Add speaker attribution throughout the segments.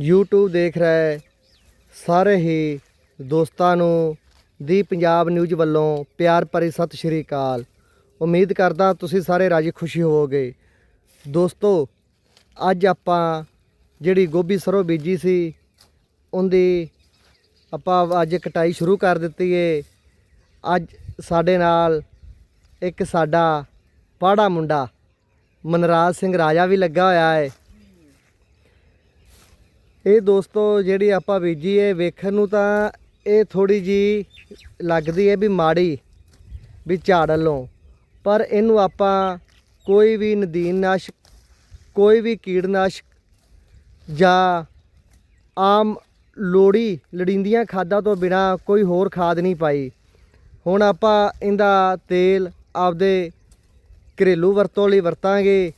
Speaker 1: YouTube ਦੇਖ ਰਹੇ ਸਾਰੇ ਹੀ ਦੋਸਤਾਂ ਨੂੰ ਦੀ ਪੰਜਾਬ ਨਿਊਜ਼ ਵੱਲੋਂ ਪਿਆਰ ਭਰੀ ਸਤਿ ਸ਼੍ਰੀ ਅਕਾਲ। ਉਮੀਦ ਕਰਦਾ ਤੁਸੀਂ ਸਾਰੇ ਰਾਜੀ ਖੁਸ਼ੀ ਹੋਵੋਗੇ। ਦੋਸਤੋ, ਅੱਜ ਆਪਾਂ ਜਿਹੜੀ ਗੋਭੀ ਸਰੋਂ ਬੀਜੀ ਸੀ, ਉਹਦੀ ਆਪਾਂ ਅੱਜ ਕਟਾਈ ਸ਼ੁਰੂ ਕਰ ਦਿੱਤੀ ਏ। ਅੱਜ ਸਾਡੇ ਨਾਲ ਇੱਕ ਸਾਡਾ ਪਾੜਾ ਮੁੰਡਾ ਮਨਰਾਜ ਸਿੰਘ ਰਾਜਾ ਵੀ ਲੱਗਾ ਹੋਇਆ ਹੈ ਇਹ ਦੋਸਤੋ, ਜਿਹੜੀ ਆਪਾਂ ਬੀਜੀ ਹੈ ਵੇਖਣ ਨੂੰ ਤਾਂ ਇਹ ਥੋੜੀ ਜੀ ਲੱਗਦੀ ਹੈ ਵੀ ਮਾੜੀ, ਵੀ ਝਾੜ ਵੱਲੋਂ। ਪਰ ਇਹਨੂੰ ਆਪਾਂ ਕੋਈ ਵੀ ਨਦੀਨਨਾਸ਼ਕ ਕੋਈ ਵੀ ਕੀੜਨਾਸ਼ਕ ਜਾਂ ਆਮ ਲੋੜੀ ਲੜਿੰਦੀਆਂ ਖਾਦਾਂ ਤੋਂ ਬਿਨਾ ਕੋਈ ਹੋਰ ਖਾਦ ਨਹੀਂ ਪਾਈ। ਹੁਣ ਆਪਾਂ ਇਹਦਾ ਤੇਲ ਆਪਦੇ ਘਰੇਲੂ ਵਰਤੋਂ ਲਈ ਵਰਤਾਂਗੇ।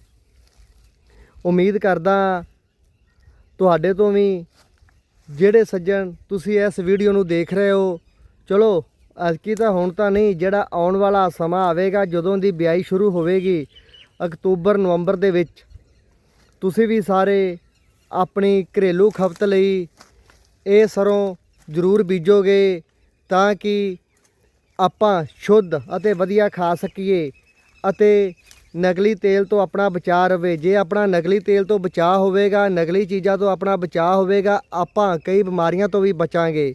Speaker 1: ਉਮੀਦ ਕਰਦਾ ਤੁਹਾਡੇ ਤੋਂ ਵੀ ਜਿਹੜੇ ਸੱਜਣ ਤੁਸੀਂ ਇਸ ਵੀਡੀਓ ਨੂੰ ਦੇਖ ਰਹੇ ਹੋ, ਚਲੋ ਅਜਕੀ ਤਾਂ ਹੁਣ ਤਾਂ ਨਹੀਂ, ਜਿਹੜਾ ਆਉਣ ਵਾਲਾ ਸਮਾਂ ਆਵੇਗਾ, ਜਦੋਂ ਦੀ ਵਿਆਹੀ ਸ਼ੁਰੂ ਹੋਵੇਗੀ, ਅਕਤੂਬਰ, ਨਵੰਬਰ ਦੇ ਵਿੱਚ, ਤੁਸੀਂ ਵੀ ਸਾਰੇ ਆਪਣੀ ਘਰੇਲੂ ਖਪਤ ਲਈ ਇਹ ਸਰੋਂ ਜ਼ਰੂਰ ਬੀਜੋਗੇ, ਤਾਂ ਕਿ ਆਪਾਂ ਸ਼ੁੱਧ ਅਤੇ ਵਧੀਆ ਖਾ ਸਕੀਏ ਅਤੇ ਨਕਲੀ ਤੇਲ ਤੋਂ ਆਪਣਾ ਬਚਾਅ ਰਵੇ। ਜੇ ਆਪਣਾ ਨਕਲੀ ਤੇਲ ਤੋਂ ਬਚਾਅ ਹੋਵੇਗਾ, ਨਕਲੀ ਚੀਜ਼ਾਂ ਤੋਂ ਆਪਣਾ ਬਚਾਅ ਹੋਵੇਗਾ, ਆਪਾਂ ਕਈ ਬਿਮਾਰੀਆਂ ਤੋਂ ਵੀ ਬਚਾਂਗੇ।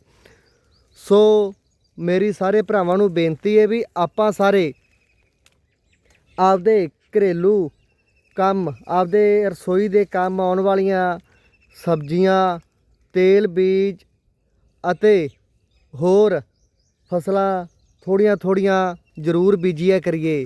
Speaker 1: ਸੋ ਮੇਰੀ ਸਾਰੇ ਭਰਾਵਾਂ ਨੂੰ ਬੇਨਤੀ ਹੈ ਵੀ ਆਪਾਂ ਸਾਰੇ ਆਪਦੇ ਘਰੇਲੂ ਕੰਮ, ਆਪਦੇ ਰਸੋਈ ਦੇ ਕੰਮ ਆਉਣ ਵਾਲੀਆਂ ਸਬਜ਼ੀਆਂ, ਤੇਲ, ਬੀਜ ਅਤੇ ਹੋਰ ਫਸਲਾਂ ਥੋੜੀਆਂ ਥੋੜੀਆਂ ਜ਼ਰੂਰ ਬੀਜਿਆ ਕਰੀਏ।